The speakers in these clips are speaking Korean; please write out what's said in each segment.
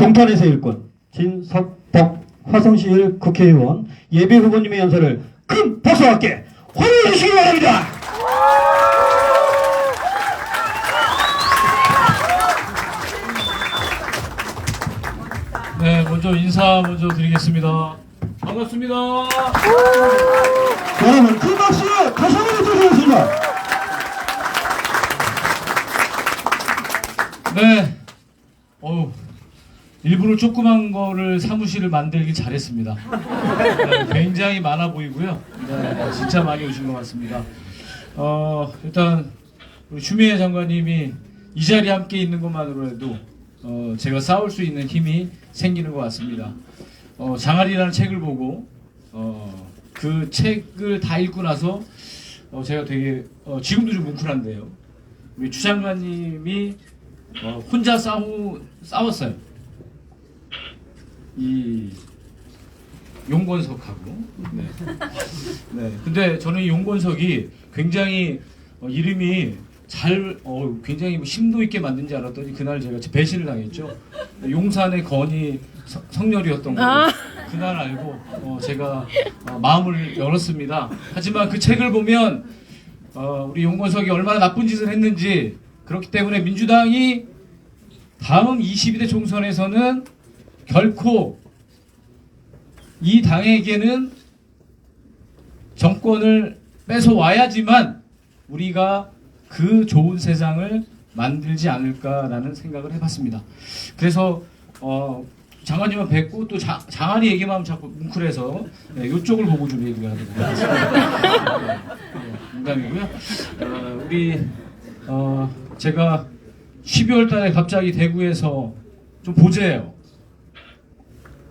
동탄에서 일꾼 진석덕 화성시일 국회의원 예비 후보님의 연설을 큰 박수와 함께 환영해 주시기 바랍니다. 네, 먼저 인사 먼저 드리겠습니다. 반갑습니다. 여러분 큰 박수 다시 한번 부탁드리겠습니다. 네, 일부러 조그만 거를 사무실을 만들기 잘했습니다. 네, 굉장히 많아 보이고요. 네, 진짜 많이 오신 것 같습니다. 어, 일단 우리 추미애 장관님이 이 자리에 함께 있는 것만으로 해도 어, 제가 싸울 수 있는 힘이 생기는 것 같습니다. 어, 장알이라는 책을 보고 어, 그 책을 다 읽고 나서 어, 제가 되게 어, 지금도 좀 뭉클한데요. 우리 추 장관님이 어, 혼자 싸우 싸웠어요. 이 용건석하고. 네. 네. 근데 저는 이 용건석이 굉장히 어, 이름이 잘, 어, 굉장히 뭐 심도 있게 만든지 알았더니 그날 제가 배신을 당했죠. 용산의 건이 성- 성렬이었던 거. 그날 알고 어, 제가 어, 마음을 열었습니다. 하지만 그 책을 보면 어, 우리 용건석이 얼마나 나쁜 짓을 했는지 그렇기 때문에 민주당이 다음 22대 총선에서는 결코 이 당에게는 정권을 뺏어와야지만 우리가 그 좋은 세상을 만들지 않을까라는 생각을 해봤습니다. 그래서 어, 장관님은 뵙고 또 자, 장한이 얘기만 자꾸 뭉클해서 네, 이쪽을 보고 좀 얘기를. 네, 네, 농담이고요. 어, 우리 어, 제가 12월 달에 갑자기 대구에서 좀 보재요.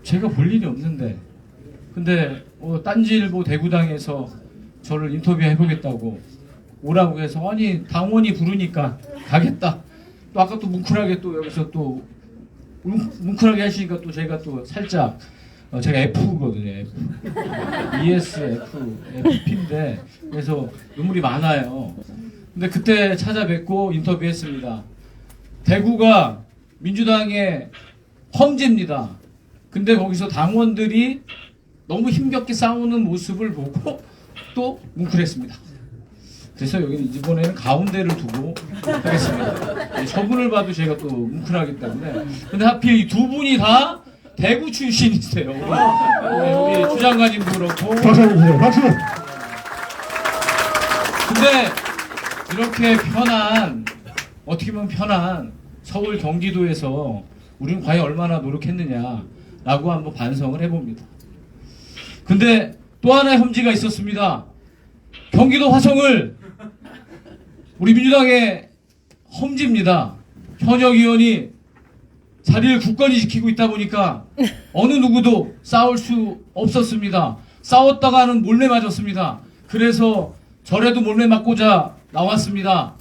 제가 볼 일이 없는데 근데 어, 딴지일보 대구당에서 저를 인터뷰해 보겠다고 오라고 해서 아니 당원이 부르니까 가겠다. 또 아까 또 뭉클하게 또 여기서 또 뭉- 뭉클하게 하시니까 또 제가 또 살짝 어, 제가 F거든요. F. ESF, FP인데 그래서 눈물이 많아요. 근데 그때 찾아뵙고 인터뷰했습니다. 대구가 민주당의 험지입니다. 근데 거기서 당원들이 너무 힘겹게 싸우는 모습을 보고 또 뭉클했습니다. 그래서 여기는 이번에는 가운데를 두고 하겠습니다. 예, 저분을 봐도 제가 또 뭉클하기 때문에. 근데 하필 이 두 분이 다 대구 출신이세요. 우리, 예, 우리 주장관님도 그렇고. 박수 주세요. 박수. 근데 이렇게 편한 어떻게 보면 편한 서울 경기도에서 우리는 과연 얼마나 노력했느냐 라고 한번 반성을 해봅니다. 근데 또 하나의 험지가 있었습니다. 경기도 화성을 우리 민주당의 험지입니다. 현역 의원이 자리를 굳건히 지키고 있다 보니까 어느 누구도 싸울 수 없었습니다. 싸웠다가는 몰래 맞았습니다. 그래서 저래도 몰래 맞고자 나왔습니다.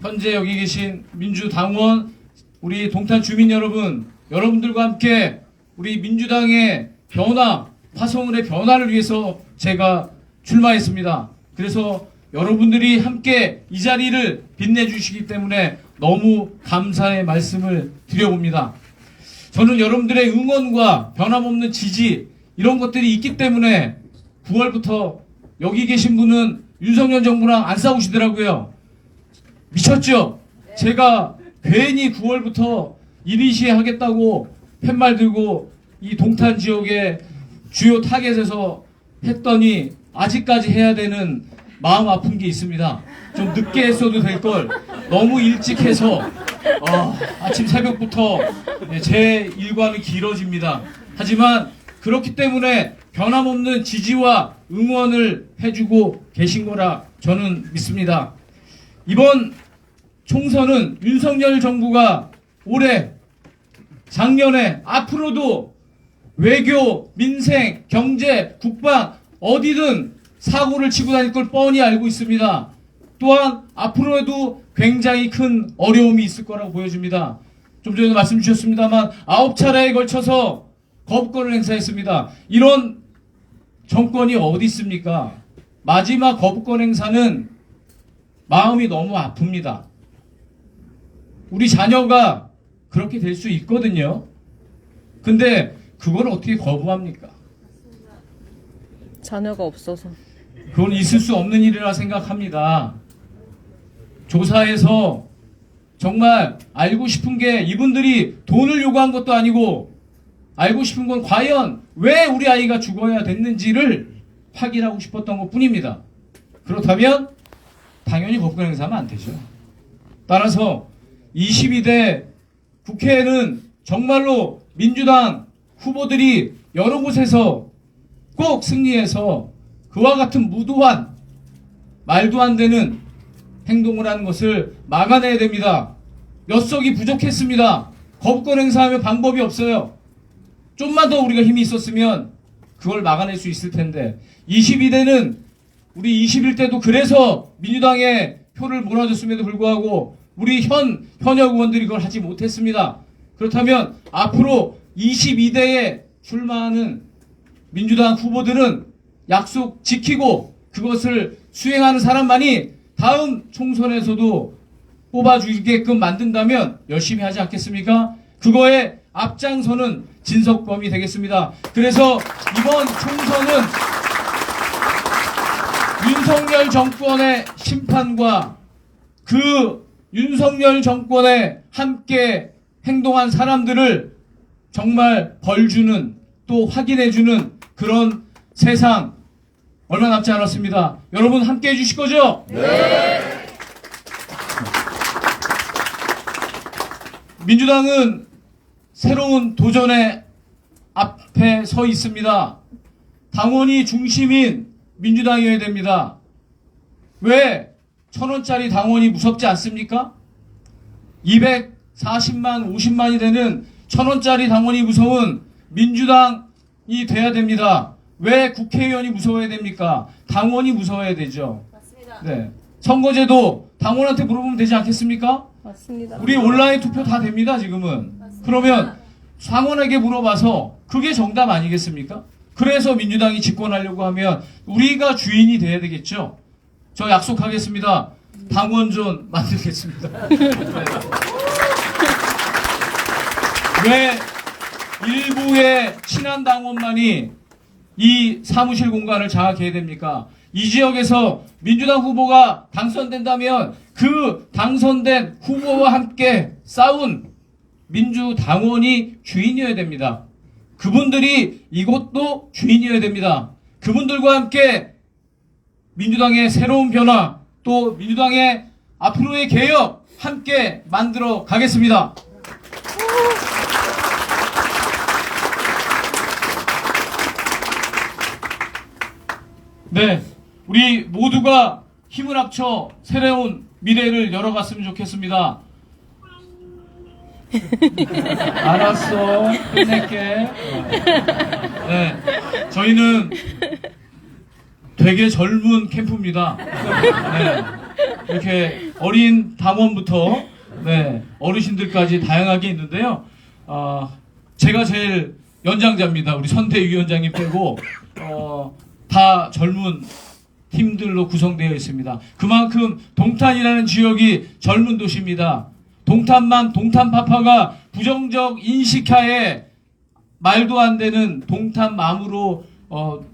현재 여기 계신 민주당원, 우리 동탄 주민 여러분, 여러분들과 함께 우리 민주당의 변화, 화성을의 변화를 위해서 제가 출마했습니다. 그래서 여러분들이 함께 이 자리를 빛내주시기 때문에 너무 감사의 말씀을 드려봅니다. 저는 여러분들의 응원과 변함없는 지지 이런 것들이 있기 때문에 9월부터 여기 계신 분은 윤석열 정부랑 안 싸우시더라고요. 미쳤죠? 제가 괜히 9월부터 이니시에 하겠다고 팻말 들고 이 동탄 지역의 주요 타겟에서 했더니 아직까지 해야 되는 마음 아픈 게 있습니다. 좀 늦게 했어도 될 걸 너무 일찍 해서 어, 아침 새벽부터 네, 제 일과는 길어집니다. 하지만 그렇기 때문에 변함없는 지지와 응원을 해주고 계신 거라 저는 믿습니다. 이번 총선은 윤석열 정부가 올해 작년에 앞으로도 외교, 민생, 경제, 국방 어디든 사고를 치고 다닐 걸 뻔히 알고 있습니다. 또한 앞으로에도 굉장히 큰 어려움이 있을 거라고 보여집니다. 좀 전에 말씀 주셨습니다만 아홉 차례에 걸쳐서 거부권을 행사했습니다. 이런 정권이 어디 있습니까? 마지막 거부권 행사는 마음이 너무 아픕니다. 우리 자녀가 그렇게 될 수 있거든요. 근데 그걸 어떻게 거부합니까? 자녀가 없어서. 그건 있을 수 없는 일이라 생각합니다. 조사에서 정말 알고 싶은 게 이분들이 돈을 요구한 것도 아니고 알고 싶은 건 과연 왜 우리 아이가 죽어야 됐는지를 확인하고 싶었던 것 뿐입니다. 그렇다면 당연히 법권 행사하면 안 되죠. 따라서 22대 국회에는 정말로 민주당 후보들이 여러 곳에서 꼭 승리해서 그와 같은 무도한 말도 안 되는 행동을 하는 것을 막아내야 됩니다. 몇 석이 부족했습니다. 거부권 행사하면 방법이 없어요. 좀만 더 우리가 힘이 있었으면 그걸 막아낼 수 있을 텐데 22대는 우리 21대도 그래서 민주당에 표를 몰아줬음에도 불구하고 우리 현 현역 의원들이 그걸 하지 못했습니다. 그렇다면 앞으로 22대에 출마하는 민주당 후보들은 약속 지키고 그것을 수행하는 사람만이 다음 총선에서도 뽑아주게끔 만든다면 열심히 하지 않겠습니까? 그거에 앞장서는 진석범이 되겠습니다. 그래서 이번 총선은 윤석열 정권의 심판과 그 윤석열 정권에 함께 행동한 사람들을 정말 벌주는 또 확인해주는 그런 세상 얼마 남지 않았습니다. 여러분 함께 해주실 거죠? 민주당은 새로운 도전의 앞에 서 있습니다. 당원이 중심인 민주당이어야 됩니다. 왜 천 원짜리 당원이 무섭지 않습니까? 240만, 50만이 되는 천 원짜리 당원이 무서운 민주당이 돼야 됩니다. 왜 국회의원이 무서워야 됩니까? 당원이 무서워야 되죠. 맞습니다. 네. 선거제도 당원한테 물어보면 되지 않겠습니까? 맞습니다. 우리 온라인 투표 다 됩니다, 지금은. 그러면 상원에게 물어봐서 그게 정답 아니겠습니까? 그래서 민주당이 집권하려고 하면 우리가 주인이 돼야 되겠죠? 저 약속하겠습니다. 당원존 만들겠습니다. 네. 왜 일부의 친한 당원만이 이 사무실 공간을 장악해야 됩니까? 이 지역에서 민주당 후보가 당선된다면 그 당선된 후보와 함께 싸운 민주당원이 주인이어야 됩니다. 그분들이 이곳도 주인이어야 됩니다. 그분들과 함께 민주당의 새로운 변화 또 민주당의 앞으로의 개혁 함께 만들어 가겠습니다. 네, 우리 모두가 힘을 합쳐 새로운 미래를 열어갔으면 좋겠습니다. 알았어, 끝낼게. 네, 저희는 되게 젊은 캠프입니다. 네, 이렇게 어린 당원부터 네, 어르신들까지 다양하게 있는데요. 어, 제가 제일 연장자입니다. 우리 선대위원장님 빼고 어, 다 젊은 팀들로 구성되어 있습니다. 그만큼 동탄이라는 지역이 젊은 도시입니다. 동탄만 동탄파파가 부정적 인식하에 말도 안 되는 동탄맘으로 어,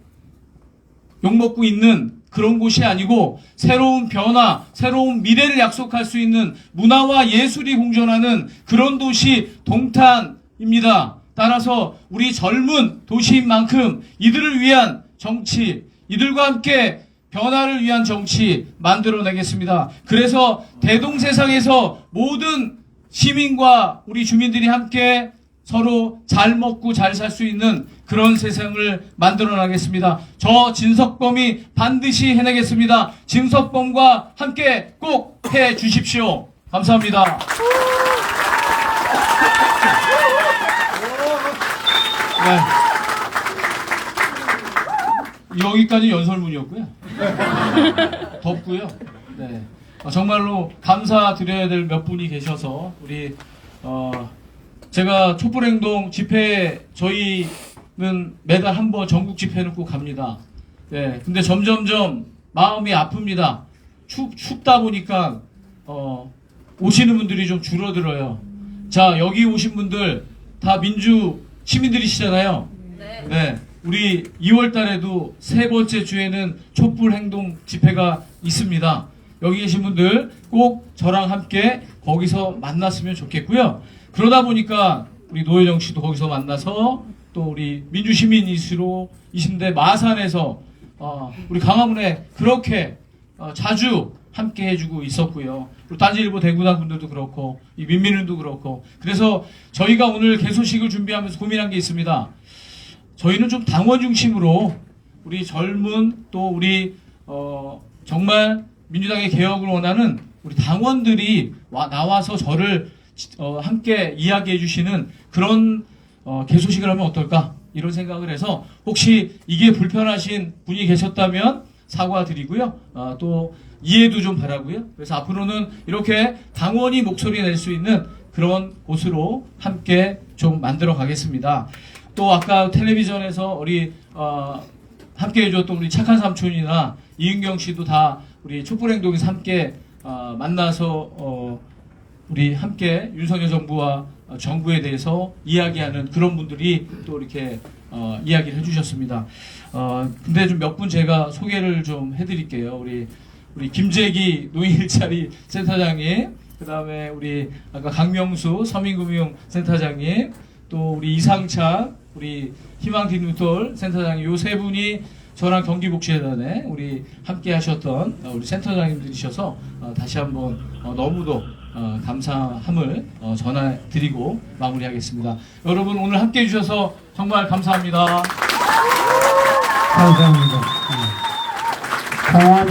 욕먹고 있는 그런 곳이 아니고 새로운 변화, 새로운 미래를 약속할 수 있는 문화와 예술이 공존하는 그런 도시 동탄입니다. 따라서 우리 젊은 도시인 만큼 이들을 위한 정치, 이들과 함께 변화를 위한 정치 만들어내겠습니다. 그래서 대동세상에서 모든 시민과 우리 주민들이 함께 서로 잘 먹고 잘 살 수 있는 그런 세상을 만들어 나겠습니다. 저 진석범이 반드시 해내겠습니다. 진석범과 함께 꼭 해 주십시오. 감사합니다. 네. 여기까지 연설문이었고요. 덥고요. 네. 어, 정말로 감사드려야 될 몇 분이 계셔서 우리 어, 제가 촛불행동 집회 저희는 매달 한 번 전국 집회는 꼭 갑니다. 네, 근데 점점점 마음이 아픕니다. 춥, 춥다 보니까 어, 오시는 분들이 좀 줄어들어요. 자 여기 오신 분들 다 민주 시민들이시잖아요. 네. 우리 2월 달에도 세 번째 주에는 촛불 행동 집회가 있습니다. 여기 계신 분들 꼭 저랑 함께 거기서 만났으면 좋겠고요. 그러다 보니까 우리 노혜정 씨도 거기서 만나서 또 우리 민주시민 이수로 20대 마산에서 어, 우리 강화문에 그렇게 어, 자주 함께 해주고 있었고요. 그리고 딴지일보 대구당 분들도 그렇고 이 민민은도 그렇고 그래서 저희가 오늘 개소식을 준비하면서 고민한 게 있습니다. 저희는 좀 당원 중심으로 우리 젊은 또 우리 어, 정말 민주당의 개혁을 원하는 우리 당원들이 와, 나와서 저를 어, 함께 이야기해 주시는 그런 어, 개소식을 하면 어떨까 이런 생각을 해서 혹시 이게 불편하신 분이 계셨다면 사과드리고요. 아, 또 이해도 좀 바라고요. 그래서 앞으로는 이렇게 당원이 목소리 낼 수 있는 그런 곳으로 함께 좀 만들어 가겠습니다. 또 아까 텔레비전에서 우리 어, 함께 해줬던 우리 착한 삼촌이나 이은경 씨도 다 우리 촛불 행동에서 함께 어, 만나서 어, 우리 함께 윤석열 정부와 어, 정부에 대해서 이야기하는 그런 분들이 또 이렇게 어, 이야기를 해주셨습니다. 어, 근데 좀 몇 분 제가 소개를 좀 해드릴게요. 우리 우리 김재기 노인 일자리 센터장님, 그 다음에 우리 아까 강명수 서민금융 센터장님, 또 우리 이상찬 우리 희망디누톨 센터장님 요 세 분이 저랑 경기복지재단에 우리 함께 하셨던 어, 우리 센터장님들이셔서 어, 다시 한번 어, 너무도 어, 감사함을 어, 전해드리고 마무리하겠습니다. 여러분 오늘 함께 해주셔서 정말 감사합니다. 감사합니다. 네. 강화문